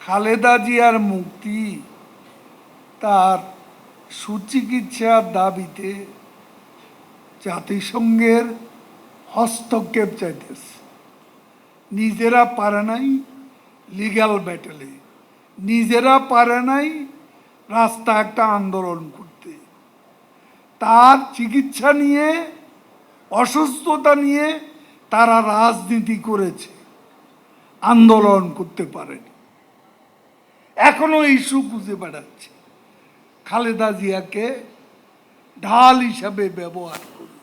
খালেদা জিয়ার মুক্তি, তার সুচিকিৎসার দাবিতে জাতিসংঘের হস্তক্ষেপ চাইতেছে। নিজেরা পারে নাই লিগ্যাল ব্যাটেলে নিজেরা পারে নাই রাস্তা একটা আন্দোলন করতে। তার চিকিৎসা নিয়ে, অসুস্থতা নিয়ে তারা রাজনীতি করেছে। আন্দোলন করতে পারেনি। এখনও ইস্যু খুঁজে বেড়াচ্ছে। খালেদা জিয়াকে ঢাল হিসাবে ব্যবহার করে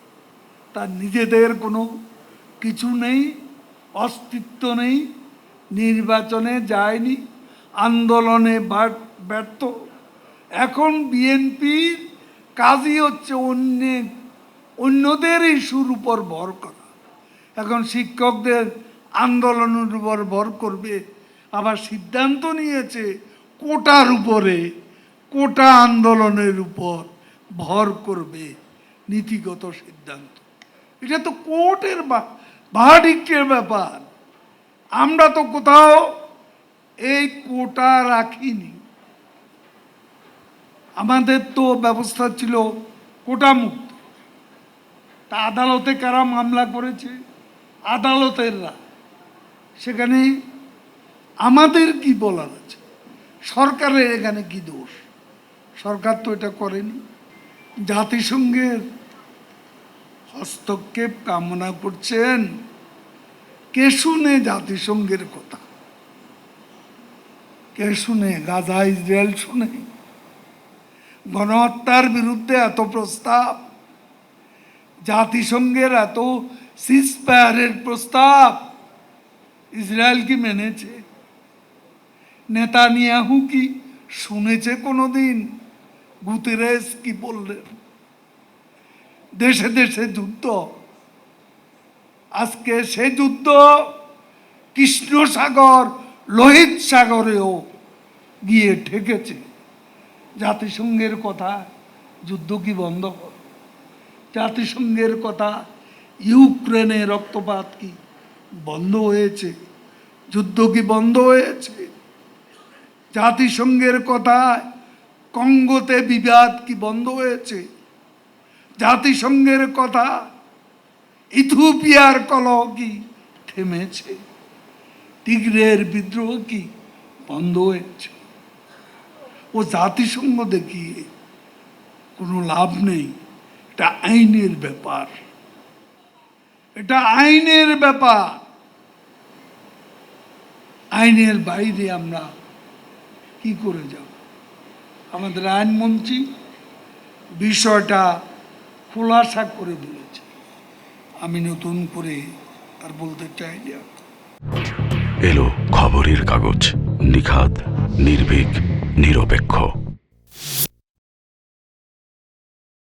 তার নিজেদের কোনো কিছু নেই, অস্তিত্ব নেই, নির্বাচনে যায়নি, আন্দোলনে ব্যর্থ। এখন বিএনপির কাজই হচ্ছে অন্য অন্যদের ইস্যুর উপর ভর করা। এখন শিক্ষকদের আন্দোলনের উপর ভর করবে। আবার সিদ্ধান্ত নিয়েছে, কোটার উপরে, কোটা আন্দোলনের উপর ভর করবে নীতিগত সিদ্ধান্ত। এটা তো কোর্টের ভার্ডিক্টের ব্যাপার। আমরা তো কোথাও এই কোটা রাখিনি। আমাদের তো ব্যবস্থা ছিল কোটা মুক্ত তা আদালতে কারা মামলা করেছে? আদালতের সেখানে আমাদের কি বলার আছে? সরকারের এখানে কি দোষ? সরকার তো এটা করেনি। জাতিসংঘের হস্তক্ষেপ কামনা করছেন। কে শুনে জাতিসংঘের কথা? কে শুনে? গাজা ইসরায়েল শুনে? গণহত্যার বিরুদ্ধে এত প্রস্তাব? জাতিসংঘের এত সিসপায়ারের প্রস্তাব? ইসরায়েল কি মেনেছে? নেতানিয়াহু কি শুনেছে কোনোদিন? গুতেরেস কি বললেন দেশে দেশে যুদ্ধ। আজকে সে যুদ্ধ কৃষ্ণ সাগর লোহিত সাগরেও গিয়ে ঠেকেছে। জাতিসংঘের কথা, যুদ্ধ কি বন্ধ? জাতিসংঘের কথা ইউক্রেনে রক্তপাত কি? বন্ধ হয়েছে, যুদ্ধ কি বন্ধ হয়েছে? জাতিসংঘের কথায় কঙ্গোতে বিবাদ কি বন্ধ হয়েছে? জাতিসংঘের কথা ইথিওপিয়ার কলহ কি থেমেছে? টিগ্রের বিদ্রোহ কি বন্ধ হয়েছে? ও জাতিসংঘ দেখিয়ে কোনো লাভ নেই, এটা আইনের ব্যাপার। এটা আইনের ব্যাপার। আইনের বাইরে আমরা কি করে যাব? আমাদের আইনমন্ত্রী বিষয়টা খোলাসা করে দিয়েছে আমি নতুন করে আর বলতে চাই না। এলো খবরের কাগজ, নিখাদ, নির্ভীক, নিরপেক্ষ।